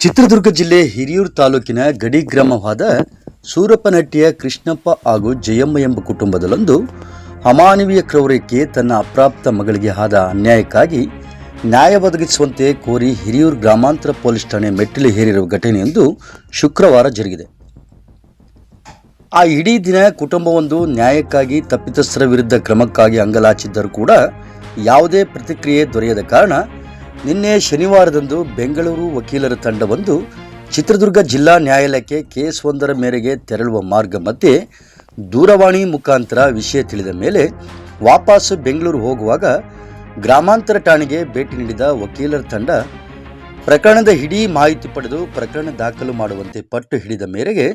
ಚಿತ್ರದುರ್ಗ ಜಿಲ್ಲೆ ಹಿರಿಯೂರು ತಾಲೂಕಿನ ಗಡಿ ಗ್ರಾಮವಾದ ಸೂರಪ್ಪನಹಟ್ಟಿಯ ಕೃಷ್ಣಪ್ಪ ಹಾಗೂ ಜಯಮ್ಮ ಎಂಬ ಕುಟುಂಬದಲ್ಲೊಂದು ಅಮಾನವೀಯ ಕ್ರೌರ್ಯಕ್ಕೆ ತನ್ನ ಅಪ್ರಾಪ್ತ ಮಗಳಿಗೆ ಆದ ಅನ್ಯಾಯಕ್ಕಾಗಿ ನ್ಯಾಯ ಒದಗಿಸುವಂತೆ ಕೋರಿ ಹಿರಿಯೂರು ಗ್ರಾಮಾಂತರ ಪೊಲೀಸ್ ಠಾಣೆ ಮೆಟ್ಟಿಲು ಹೇರಿರುವ ಘಟನೆಯೊಂದು ಶುಕ್ರವಾರ ಜರುಗಿದೆ. ಆ ಇಡೀ ದಿನ ಕುಟುಂಬವೊಂದು ನ್ಯಾಯಕ್ಕಾಗಿ ತಪ್ಪಿತಸ್ಥರ ವಿರುದ್ಧ ಕ್ರಮಕ್ಕಾಗಿ ಅಂಗಲಾಚಿದ್ದರೂ ಕೂಡ ಯಾವುದೇ ಪ್ರತಿಕ್ರಿಯೆ ದೊರೆಯದ ಕಾರಣ ನಿನ್ನೆ ಶನಿವಾರದಂದು ಬೆಂಗಳೂರು ವಕೀಲರ ತಂಡವೊಂದು ಚಿತ್ರದುರ್ಗ ಜಿಲ್ಲಾ ನ್ಯಾಯಾಲಯಕ್ಕೆ ಕೇಸ್ ಒಂದರ ಮೇರೆಗೆ ತೆರಳುವ ಮಾರ್ಗ ಮಧ್ಯೆ ದೂರವಾಣಿ ಮುಖಾಂತರ ವಿಷಯ ತಿಳಿದ ಮೇಲೆ ವಾಪಸ್ ಬೆಂಗಳೂರು ಹೋಗುವಾಗ ಗ್ರಾಮಾಂತರ ಠಾಣೆಗೆ ಭೇಟಿ ನೀಡಿದ ವಕೀಲರ ತಂಡ ಪ್ರಕರಣದ ಇಡೀ ಮಾಹಿತಿ ಪಡೆದು ಪ್ರಕರಣ ದಾಖಲು ಮಾಡುವಂತೆ ಪಟ್ಟು ಹಿಡಿದ ಮೇರೆಗೆ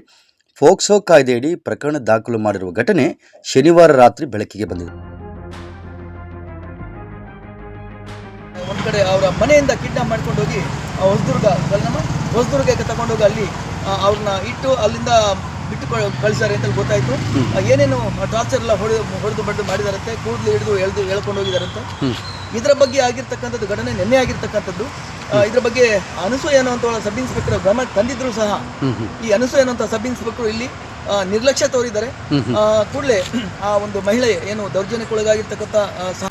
ಫೋಕ್ಸೋ ಕಾಯ್ದೆಯಡಿ ಪ್ರಕರಣ ದಾಖಲು ಮಾಡಿರುವ ಘಟನೆ ಶನಿವಾರ ರಾತ್ರಿ ಬೆಳಕಿಗೆ ಬಂದಿದೆ. ಒಂದ್ ಕಡೆ ಅವರ ಮನೆಯಿಂದ ಕಿಡ್ನಾಪ್ ಮಾಡ್ಕೊಂಡು ಹೋಗಿ ಆ ಹೊಸದುರ್ಗ ನಮ್ಮ ಹೊಸದುರ್ಗಕ್ಕೆ ತಗೊಂಡೋಗಿ ಅಲ್ಲಿ ಅವ್ರನ್ನ ಇಟ್ಟು ಅಲ್ಲಿಂದ ಬಿಟ್ಟು ಕಳಿಸಾರೆ ಅಂತ ಗೊತ್ತಾಯ್ತು. ಏನೇನು ಟಾರ್ಚರ್ ಎಲ್ಲ ಹೊಡೆದು ಹೊಡೆದು ಬಡ್ದು ಮಾಡಿದಾರಂತೆ ಕೂದಲು ಹಿಡಿದು ಎಳೆದು ಹೇಳ್ಕೊಂಡು ಹೋಗಿದಾರಂತೆ. ಇದರ ಬಗ್ಗೆ ಆಗಿರ್ತಕ್ಕಂಥದ್ದು ಘಟನೆ ನಿನ್ನೆ ಆಗಿರ್ತಕ್ಕಂಥದ್ದು. ಇದ್ರ ಬಗ್ಗೆ ಅನಸೂಯ ಅನ್ನುವಂಥ ಸಬ್ ಇನ್ಸ್ಪೆಕ್ಟರ್ ಗಮನ ತಂದಿದ್ರು ಸಹ. ಈ ಅನಸೂಯ ಅನ್ನುವಂಥ ಸಬ್ ಇನ್ಸ್ಪೆಕ್ಟರ್ ಇಲ್ಲಿ ನಿರ್ಲಕ್ಷ್ಯ ತೋರಿದ್ದಾರೆ. ಕೂಡಲೇ ಆ ಒಂದು ಮಹಿಳೆ ಏನು ದೌರ್ಜನ್ಯಕ್ಕೊಳಗಾಗಿರ್ತಕ್ಕಂಥ ಸಹ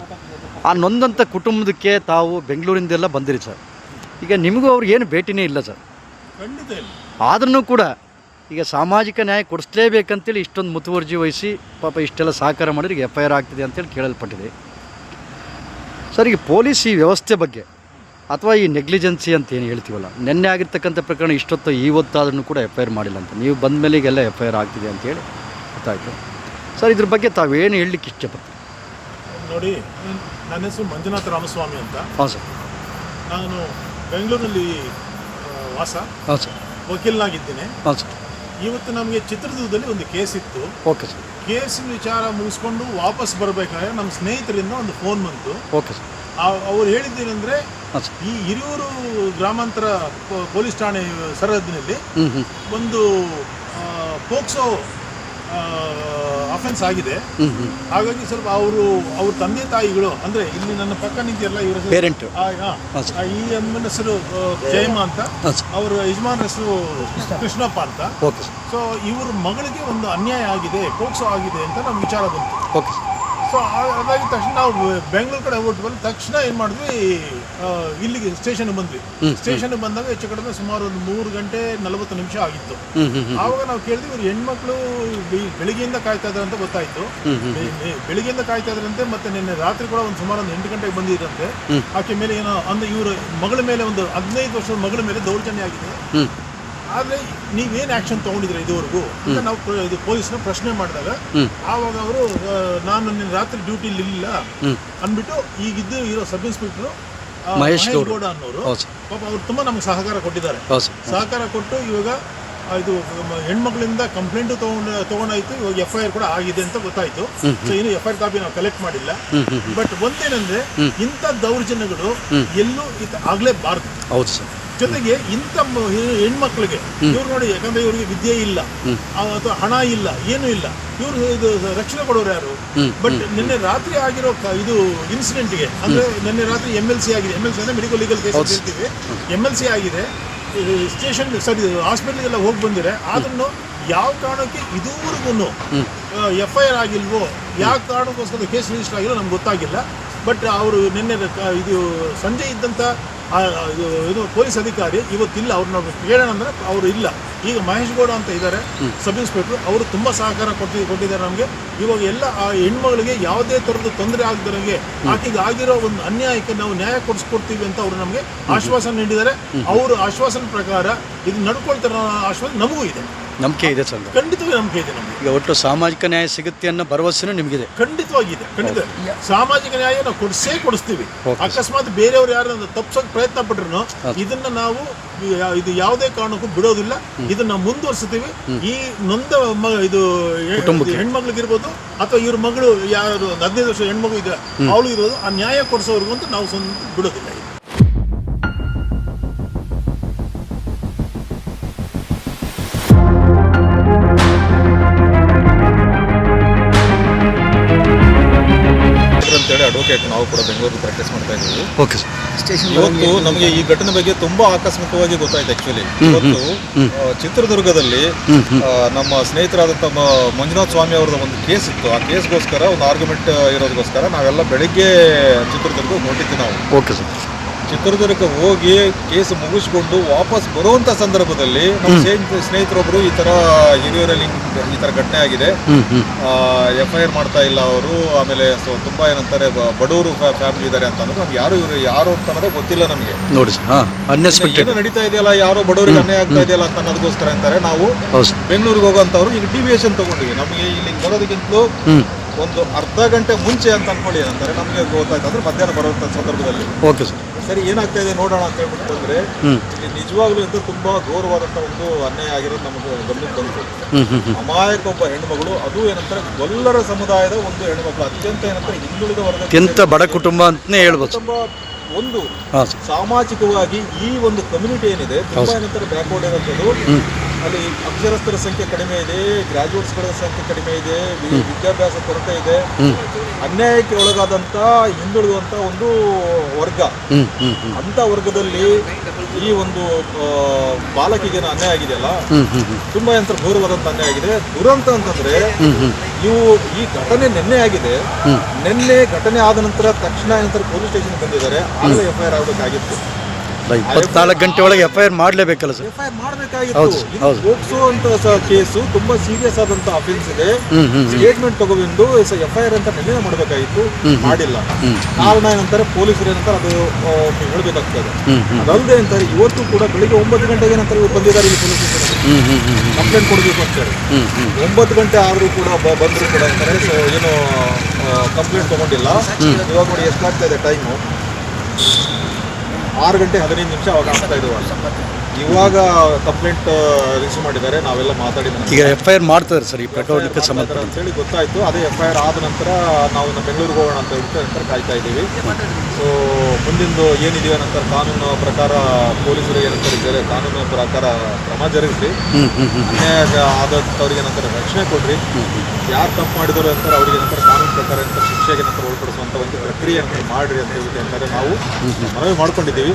ಆ ನೊಂದಂಥ ಕುಟುಂಬದಕ್ಕೆ ತಾವು ಬೆಂಗಳೂರಿಂದೆಲ್ಲ ಬಂದಿರಿ ಸರ್. ಈಗ ನಿಮಗೂ ಅವ್ರಿಗೆ ಏನು ಭೇಟಿನೇ ಇಲ್ಲ ಸರ್. ಖಂಡಿತ ಇಲ್ಲ. ಆದ್ರೂ ಕೂಡ ಈಗ ಸಾಮಾಜಿಕ ನ್ಯಾಯ ಕೊಡಿಸ್ಲೇಬೇಕಂತೇಳಿ ಇಷ್ಟೊಂದು ಮುತುವರ್ಜಿ ವಹಿಸಿ ಪಾಪ ಇಷ್ಟೆಲ್ಲ ಸಹಕಾರ ಮಾಡಿದ್ರೆ ಎಫ್ ಐ ಆರ್ ಆಗ್ತಿದೆ ಅಂತೇಳಿ ಕೇಳಲ್ಪಟ್ಟಿದೆ. ಸರ್ ಈಗ ಪೊಲೀಸ್ ಈ ವ್ಯವಸ್ಥೆ ಬಗ್ಗೆ ಅಥವಾ ಈ ನೆಗ್ಲಿಜೆನ್ಸಿ ಅಂತ ಏನು ಹೇಳ್ತೀವಲ್ಲ ನಿನ್ನೆ ಆಗಿರ್ತಕ್ಕಂಥ ಪ್ರಕರಣ ಇಷ್ಟೊತ್ತು ಇವತ್ತಾದ್ರೂ ಕೂಡ ಎಫ್ ಐ ಆರ್ ಮಾಡಿಲ್ಲ ಅಂತ. ನೀವು ಬಂದ ಮೇಲೆ ಈಗೆಲ್ಲ ಎಫ್ ಐ ಆರ್ ಆಗ್ತಿದೆ ಅಂತೇಳಿ ಗೊತ್ತಾಯಿತು. ಸರ್ ಇದ್ರ ಬಗ್ಗೆ ತಾವೇನು ಹೇಳಲಿಕ್ಕೆ ಇಷ್ಟಪಡ್ತೀವಿ ನೋಡಿ ನನ್ನ ಹೆಸರು ಮಂಜುನಾಥ ರಾಮಸ್ವಾಮಿ ಅಂತ. ಹಾಂ ಸರ್. ನಾನು ಬೆಂಗಳೂರಿನಲ್ಲಿ ವಾಸ. ಹಾಂ ಸರ್. ವಕೀಲನಾಗಿದ್ದೇನೆ. ಹಾಂ ಸರ್. ಇವತ್ತು ನಮಗೆ ಚಿತ್ರದುರ್ಗದಲ್ಲಿ ಒಂದು ಕೇಸ್ ಇತ್ತು. Okay sir. ಕೇಸ್ ವಿಚಾರ ಮುಗಿಸ್ಕೊಂಡು ವಾಪಸ್ ಬರಬೇಕಾದ್ರೆ ನಮ್ಮ ಸ್ನೇಹಿತರಿಂದ ಒಂದು ಫೋನ್ ಬಂತು. Okay sir. ಅವ್ರು ಹೇಳಿದ್ದೇನೆಂದರೆ ಈ ಹಿರಿಯೂರು ಗ್ರಾಮಾಂತರ ಪೊಲೀಸ್ ಠಾಣೆ ಸರಹದ್ದಿನಲ್ಲಿ ಒಂದು ಪೋಕ್ಸೋ ಅಫೆನ್ಸ್ ಆಗಿದೆ. ಹಾಗಾಗಿ ಸ್ವಲ್ಪ ಅವರು ಅವ್ರ ತಂದೆ ತಾಯಿಗಳು ಅಂದ್ರೆ ಇಲ್ಲಿ ನನ್ನ ಪಕ್ಕ ನಿಂತಿರಲ್ಲ ಇವರ ಪೇರೆಂಟ್. ಈ ಅಮ್ಮನ ಹೆಸರು ಜಯಮ್ಮ ಅಂತ. ಅವರ ಯಜಮಾನ್ ಹೆಸರು ಕೃಷ್ಣಪ್ಪ ಅಂತ. ಸೊ ಇವ್ರ ಮಗಳಿಗೆ ಒಂದು ಅನ್ಯಾಯ ಆಗಿದೆ ಪೋಕ್ಸೋ ಆಗಿದೆ ಅಂತ ನಮ್ಗೆ ವಿಚಾರ ಬಂತು. ಓಕೆ ಸೊ ಹಾಗಾಗಿ ತಕ್ಷಣ ನಾವು ಬೆಂಗಳೂರು ಕಡೆ ಹೋಗ್ಬಿಟ್ಟು ಬಂದು ತಕ್ಷಣ ಏನು ಮಾಡಿದ್ವಿ ಇಲ್ಲಿಗೆ ಸ್ಟೇಷನ್ ಬಂದ್ವಿ. ಸ್ಟೇಷನ್ ಬಂದಾಗ ಹೆಚ್ಚು ಕಡಿಮೆ ಸುಮಾರು ಒಂದು ಮೂರು ಗಂಟೆ ನಲವತ್ತು ನಿಮಿಷ ಆಗಿತ್ತು. ಆವಾಗ ನಾವು ಕೇಳಿದ್ವಿ ಇವ್ರು ಹೆಣ್ಮಕ್ಳು ಬೆಳಿಗ್ಗೆಯಿಂದ ಕಾಯ್ತಾ ಅಂತ ಗೊತ್ತಾಯ್ತು. ಬೆಳಿಗ್ಗೆಯಿಂದ ಕಾಯ್ತಾ ಇದ್ರಂತೆ ಮತ್ತೆ ನಿನ್ನೆ ರಾತ್ರಿ ಕೂಡ ಒಂದು ಸುಮಾರು ಒಂದು ಎಂಟು ಗಂಟೆಗೆ ಬಂದಿದ್ರಂತೆ ಆಕೆ ಮೇಲೆ ಏನೋ ಅಂದ್ರೆ ಇವರು ಮಗಳ ಮೇಲೆ ಒಂದು ಹದಿನೈದು ವರ್ಷದ ಮಗಳ ಮೇಲೆ ದೌರ್ಜನ್ಯ ಆಗಿದೆ. ಆದ್ರೆ ನೀವೇನು ಆಕ್ಷನ್ ತಗೊಂಡಿದ್ರೆ ಇದುವರೆಗೂ? ಅಂತ ನಾವು ಇದು ಪೊಲೀಸ್ನ ಪ್ರಶ್ನೆ ಮಾಡಿದಾಗ. ಆವಾಗ ಅವರು ನಾನು ನಿನ್ನ ರಾತ್ರಿ ಡ್ಯೂಟಿಲಿ ಇಲ್ಲ. ಅಂದ್ಬಿಟ್ಟು ಈಗಿದ್ದು ಇರೋ ಸಬ್ ಇನ್ಸ್ಪೆಕ್ಟರ್ ಮಹೇಶ್. ಗೌಡ. ಅನ್ನೋರು ಪಾಪ ಅವ್ರು ತುಂಬಾ ನಮ್ಗೆ ಸಹಕಾರ ಕೊಟ್ಟಿದ್ದಾರೆ. ಸಹಕಾರ ಕೊಟ್ಟು ಇವಾಗ ಇದು ಹೆಣ್ಮಕ್ಳಿಂದ ಕಂಪ್ಲೇಂಟ್ ತಗೊಂಡ್ ತಗೊಂಡಾಯ್ತು ಇವಾಗ ಎಫ್ ಐ ಆರ್ ಕೂಡ ಆಗಿದೆ ಅಂತ ಗೊತ್ತಾಯ್ತು. ಸೊ ಇನ್ನು ಎಫ್ ಐ ಆರ್ ಕಾಪಿ ನಾವು ಕಲೆಕ್ಟ್ ಮಾಡಿಲ್ಲ. ಬಟ್ ಒಂದೇನಂದ್ರೆ ಇಂಥ ದೌರ್ಜನ್ಯಗಳು ಎಲ್ಲೂ ಇದು ಆಗ್ಲೇಬಾರ್ದು. ಹೌದು ಸರ್. ಜೊತೆಗೆ ಇಂಥ ಹೆಣ್ಮಕ್ಳಿಗೆ ಇವ್ರು ನೋಡಿ ಯಾಕಂದ್ರೆ ಇವರಿಗೆ ವಿದ್ಯೆ ಇಲ್ಲ ಅಥವಾ ಹಣ ಇಲ್ಲ ಏನು ಇಲ್ಲ. ಇವರು ಇದು ರಕ್ಷಣೆ ಕೊಡೋರು ಯಾರು? ಬಟ್ ನಿನ್ನೆ ರಾತ್ರಿ ಆಗಿರೋ ಇದು ಇನ್ಸಿಡೆಂಟ್ಗೆ ಅಂದ್ರೆ ನಿನ್ನೆ ರಾತ್ರಿ ಎಂ ಎಲ್ ಸಿ ಆಗಿದೆ. ಎಂ ಎಲ್ ಸಿ ಅಂದ್ರೆ ಮೆಡಿಕಲ್ ಲೀಗಲ್ ಕೇಸ್ ಅಂತ ಹೇಳ್ತೀವಿ. ಎಂ ಎಲ್ ಸಿ ಆಗಿದೆ. ಸ್ಟೇಷನ್ ಸರಿ ಹಾಸ್ಪಿಟ್ಲಿಗೆಲ್ಲ ಹೋಗಿ ಬಂದಿದೆ. ಆದ್ರೂ ಯಾವ ಕಾರಣಕ್ಕೆ ಇದುವರೆಗೂ ಎಫ್ ಐ ಆರ್ ಆಗಿಲ್ವೋ ಯಾವ ಕಾರಣಕ್ಕೋಸ್ಕರ ಕೇಸ್ ರಿಜಿಸ್ಟರ್ ಆಗಿಲ್ಲ ನಮ್ಗೆ ಗೊತ್ತಾಗಿಲ್ಲ. ಬಟ್ ಅವರು ನಿನ್ನೆ ಇದು ಸಂಜೆ ಇದ್ದಂಥ ಇದು ಪೊಲೀಸ್ ಅಧಿಕಾರಿ ಇವತ್ತಿಲ್ಲ ಅವ್ರನ್ನ ಕೇಳೋಣ ಅಂದ್ರೆ ಅವರು ಇಲ್ಲ. ಈಗ ಮಹೇಶ್ ಗೌಡ ಅಂತ ಇದ್ದಾರೆ ಸಬ್ ಇನ್ಸ್ಪೆಕ್ಟರ್ ಅವರು ತುಂಬ ಸಹಕಾರ ಕೊಟ್ಟಿ ಕೊಟ್ಟಿದ್ದಾರೆ ನಮಗೆ. ಇವಾಗ ಎಲ್ಲ ಆ ಹೆಣ್ಮಗಳಿಗೆ ಯಾವುದೇ ಥರದ ತೊಂದರೆ ಆಗದಂಗೆ ಆಕೆಗೆ ಆಗಿರೋ ಒಂದು ಅನ್ಯಾಯಕ್ಕೆ ನಾವು ನ್ಯಾಯ ಕೊಡಿಸ್ಕೊಡ್ತೀವಿ ಅಂತ ಅವರು ನಮಗೆ ಆಶ್ವಾಸನೆ ನೀಡಿದ್ದಾರೆ. ಅವರು ಆಶ್ವಾಸನೆ ಪ್ರಕಾರ ಇದು ನಡ್ಕೊಳ್ತಾರೆ ಆಶ್ವಾಸ ಆಶ್ವಾಸನೆ ನಮಗೂ ಇದೆ. ನಂಬಿಕೆ ಇದೆ ಸರ್ ಖಂಡಿತವಾಗಿ ನಂಬಿಕೆ ಇದೆ ನಮಗೆ. ಈಗ ಒಟ್ಟು ಸಾಮಾಜಿಕ ನ್ಯಾಯ ಸಿಗುತ್ತೆ ಅನ್ನೋ ಭರವಸೆನೂ ನಿಮಗಿದೆ. ಖಂಡಿತವಾಗಿದೆ ಖಂಡಿತ. ಸಾಮಾಜಿಕ ನ್ಯಾಯ ನಾವು ಕೊಡಿಸೇ ಕೊಡಿಸ್ತೀವಿ. ಅಕಸ್ಮಾತ್ ಬೇರೆಯವ್ರು ಯಾರು ತಪ್ಸೋಕೆ ಪ್ರಯತ್ನ ಪಟ್ರು ಇದನ್ನ ನಾವು ಇದು ಯಾವುದೇ ಕಾರಣಕ್ಕೂ ಬಿಡೋದಿಲ್ಲ. ಇದನ್ನ ಮುಂದುವರಿಸ್ತೀವಿ. ಈ ನೊಂದ ಮ- ಇದು ಹೆಣ್ಮಕ್ಳಿಗಿರ್ಬೋದು ಅಥವಾ ಇವ್ರ ಮಗಳು ಯಾರು ಹದಿನೈದು ವರ್ಷ ಹೆಣ್ಮಗು ಇದೆ ಅವಳು ಇರೋದು ಆ ನ್ಯಾಯ ಕೊಡಿಸೋರ್ಗು ಅಂತ ನಾವು ಬಿಡೋದಿಲ್ಲ. ಅಡ್ವೊಕೇಟ್ ನಾವು ಕೂಡ ಬೆಂಗಳೂರು ಪ್ರಾಕ್ಟೀಸ್ ಮಾಡ್ತಾ ಇದ್ದೀವಿ. ಓಕೆ ಸರ್ ಇವತ್ತು ನಮಗೆ ಈ ಘಟನೆ ಬಗ್ಗೆ ತುಂಬಾ ಆಕಸ್ಮಿಕವಾಗಿ ಗೊತ್ತಾಯ್ತು ಆಕ್ಚುಲಿ ಇವತ್ತು ಚಿತ್ರದುರ್ಗದಲ್ಲಿ ಆ, ನಮ್ಮ ಸ್ನೇಹಿತರಾದ ತಮ್ಮ ಮಂಜುನಾಥ್ ಸ್ವಾಮಿ ಅವರದ ಒಂದು ಕೇಸ್ ಇತ್ತು. ಆ ಕೇಸ್ಗೋಸ್ಕರ ಒಂದು ಆರ್ಗ್ಯುಮೆಂಟ್ ಇರೋದಕ್ಕೋಸ್ಕರ ನಾವೆಲ್ಲ ಬೆಳಿಗ್ಗೆ ಚಿತ್ರದುರ್ಗ ಹೊರಟಿದ್ವಿ ನಾವು. ಓಕೆ ಸರ್ ಚಿತ್ರದುರ್ಗ ಹೋಗಿ ಕೇಸ್ ಮುಗಿಸ್ಕೊಂಡು ವಾಪಸ್ ಬರುವಂತ ಸಂದರ್ಭದಲ್ಲಿ ನಮ್ಮ ಸ್ನೇಹಿತ- ಸ್ನೇಹಿತರೊಬ್ರು ಈ ತರ ಹಿರಿಯೂರಲ್ಲಿ ಈ ತರ ಘಟನೆ ಆಗಿದೆ. ಎಫ್ ಐ ಆರ್ ಮಾಡ್ತಾ ಇಲ್ಲ ಅವರು. ಆಮೇಲೆ ಸೊ ತುಂಬಾ ಏನಂತಾರೆ ಬಡವರು ಫ್ಯಾಮಿಲಿ ಇದ್ದಾರೆ ಅಂತ ಅನ್ನೋದು ನಮ್ಗೆ ಯಾರು ಇವರು ಯಾರು ಅಂತ ಅನ್ನೋದೇ ಗೊತ್ತಿಲ್ಲ ನಮಗೆ. ನೋಡಿ ನಡೀತಾ ಇದೆಯಲ್ಲ ಯಾರು ಬಡವರಿಗೆ ಅನ್ಯಾಯ ಆಗ್ತಾ ಇದೆಯಲ್ಲ ಅಂತ ಅನ್ನೋದಕ್ಕೋಸ್ಕರ ಅಂತಾರೆ. ನಾವು ಬೆಂಗಳೂರಿಗೆ ಹೋಗೋಂಥವ್ರು ಈಗ ಡಿವಿಯೇಷನ್ ತಗೊಂಡಿವಿ. ನಮಗೆ ಇಲ್ಲಿ ಬರೋದಕ್ಕಿಂತಲೂ ಒಂದು ಅರ್ಧ ಗಂಟೆ ಮುಂಚೆ ಅಂತ ಅನ್ಕೊಳ್ಳಿ ಅಂತಾರೆ ನಮಗೆ ಗೊತ್ತಾಯ್ತು. ಅಂದ್ರೆ ಮಧ್ಯಾಹ್ನ ಬರುವಂತ ಸಂದರ್ಭದಲ್ಲಿ. Okay sir. ಸರಿ ಏನಾಗ್ತಾ ಇದೆ ನೋಡೋಣ ಅಂತ ಹೇಳ್ಬಿಟ್ಟು ಬಂದ್ರೆ ಇಲ್ಲಿ ನಿಜವಾಗ್ಲೂ ಅಂತ ತುಂಬಾ ಘೋರವಾದಂಥ ಒಂದು ಅನ್ಯಾಯ ಆಗಿರೋದು ನಮಗೆ ಗಮನಕ್ಕೆ ಬಂತು. ಅಮಾಯಕ ಒಬ್ಬ ಹೆಣ್ಮಗಳು ಅದು ಏನಂತಾರೆ ಗೊಲ್ಲರ ಸಮುದಾಯದ ಒಂದು ಹೆಣ್ಮಗಳು ಅತ್ಯಂತ ಏನಂತಾರೆ ಹಿಂದುಳಿದ ವರ್ಗ ಅತ್ಯಂತ ಬಡ ಕುಟುಂಬ ಅಂತಲೇ ಹೇಳ್ಬೋದು. ತುಂಬಾ ಒಂದು ಸಾಮಾಜಿಕವಾಗಿ ಈ ಒಂದು ಕಮ್ಯುನಿಟಿ ಏನಿದೆ ತುಂಬಾ ಏನಂತಾರೆ ಬ್ಯಾಕ್ವರ್ಡ್ ಇರುವಂಥದ್ದು ಅಲ್ಲಿ ಅಕ್ಷರಸ್ಥರ ಸಂಖ್ಯೆ ಕಡಿಮೆ ಇದೆ ಗ್ರಾಜುಯೇಟ್ಸ್ಗಳ ಸಂಖ್ಯೆ ಕಡಿಮೆ ಇದೆ ವಿದ್ಯಾಭ್ಯಾಸ ಕೊರತೆ ಇದೆ. ಅನ್ಯಾಯಕ್ಕೆ ಒಳಗಾದಂತ ಹಿಂದುಳಿದಂತ ಒಂದು ವರ್ಗ. ಅಂತ ವರ್ಗದಲ್ಲಿ ಈ ಒಂದು ಬಾಲಕಿಗೆ ಅನ್ಯಾಯ ಆಗಿದೆಯಲ್ಲ? ತುಂಬಾ ಯಂತ್ರ ಘೋರವಾದಂತ ಅನ್ಯಾಯ ಆಗಿದೆ. ದುರಂತ ಅಂತಂದ್ರೆ ನೀವು ಈ ಘಟನೆ ನಿನ್ನೆ ಆಗಿದೆ. ನಿನ್ನೆ ಘಟನೆ ಆದ ನಂತರ ತಕ್ಷಣ ಯಂತ್ರ ಪೊಲೀಸ್ ಸ್ಟೇಷನ್ ಬಂದಿದ್ದಾರೆ. ಆಗಲೇ ಎಫ್ ಐ ಆರ್ ಆಗಬೇಕಾಗಿತ್ತು. ಇಪ್ಪತ್ನಾಲ್ಕು ಗಂಟೆ ಒಳಗೆ ಎಫ್ ಐ ಆರ್ ಮಾಡಲೇಬೇಕಲ್ಲ ಸರ್. ಎಫ್ ಐ ಆರ್ ಮಾಡಬೇಕಾಗಿತ್ತು ಹೌದು, ಹೌದು. ಅಂತ ಕೇಸು ತುಂಬಾ ಸೀರಿಯಸ್ ಆದಂತ ಅಫೆನ್ಸ್ ಇದೆ. ಹ್ಮ್, ಹ್ಮ್, ಸ್ಟೇಟ್ಮೆಂಟ್ ತಗೊಂಡು ಎಫ್ ಐ ಆರ್ ಅಂತ ನಿರ್ಣಯ ಮಾಡಬೇಕಾಗಿತ್ತು. ಮಾಡಿಲ್ಲ. ಕಾರಣ ಏನಂತಾರೆ ಪೊಲೀಸರು ಏನಂತಾರೆ ಅದು ಆ, ಹೇಳ್ಬೇಕಾಗ್ತದೆ. ಅದಲ್ಲದೆ ಅಂತಾರೆ ಇವತ್ತು ಕೂಡ ಬೆಳಿಗ್ಗೆ ಒಂಬತ್ತು ಗಂಟೆಗೆ ಏನಂತಾರೆ ಇವ್ರು ಬಂದಿದ್ದಾರೆ ಇಲ್ಲಿ ಪೊಲೀಸ್ ಸ್ಟೇಷನ್ ಹ್ಞೂ ಹ್ಞೂ ಹ್ಞೂ ಕಂಪ್ಲೇಂಟ್ ಕೊಡಬೇಕು ಅಂತೇಳಿ ಹ್ಞೂ ಹ್ಞೂ ಒಂಬತ್ತು ಗಂಟೆ ಆದರೂ ಕೂಡ ಬ- ಬಂದ್ರು ಕೂಡ ಅಂತಾರೆ ಸೊ ಏನು ಕಂಪ್ಲೇಂಟ್ ತಗೊಂಡಿಲ್ಲ. ಇವಾಗ ನೋಡಿ ಎಷ್ಟಾಗ್ತಾ ಇದೆ ಟೈಮು ಆರು ಗಂಟೆ ಹದಿನೈದು ನಿಮಿಷ ಅವಾಗ ಆಗ್ತಾ ಇದ್ದೀವಿ. ಇವಾಗ ಕಂಪ್ಲೇಂಟ್ ರಿಸೀವ್ ಮಾಡಿದ್ದಾರೆ. ನಾವೆಲ್ಲ ಮಾತಾಡಿದ್ದೀವಿ ಈಗ ಎಫ್ ಐ ಆರ್ ಮಾಡ್ತಾರೆ ಸರ್ ಈ ಪ್ರಕರಣಕ್ಕೆ ಸಂಬಂಧ ಅಂತೇಳಿ ಗೊತ್ತಾಯ್ತು. ಅದೇ ಎಫ್ ಐ ಆರ್ ಆದ ನಂತರ ನಾವು ಬೆಂಗಳೂರಿಗೆ ಹೋಗೋಣ ಅಂತ ಹೇಳ್ಬಿಟ್ಟು ನಂತರ ಕಾಯ್ತಾ ಇದ್ದೀವಿ. ಸೊ ಮುಂದಿಂದು ಏನಿದೆಯೋ ನಂತರ ಕಾನೂನು ಪ್ರಕಾರ ಪೊಲೀಸರು ಏನಂತಾರೆ ಕಾನೂನು ಪ್ರಕಾರ ಕ್ರಮ ಜರುಗಿಸಿ. ನಂತರ ಅನ್ಯಾಯ ಆದವ್ರಿಗೆ ಏನಂತಾರೆ ರಕ್ಷಣೆ ಕೊಡ್ರಿ. ಯಾರು ತಪ್ಪು ಮಾಡಿದ್ರು ಅಂತ ಅವರಿಗೆ ನಂತರ ಕಾನೂನು ಪ್ರಕಾರ ಶಿಕ್ಷೆಗೆ ನಂತರ ಒಳಪಡಿಸುವಂಥ ಒಂದು ಪ್ರಕ್ರಿಯೆ ಮಾಡ್ರಿ ಅಂತ ಹೇಳ್ಬಿಟ್ಟು ನಾವು ಮನವಿ ಮಾಡ್ಕೊಂಡಿದ್ದೀವಿ.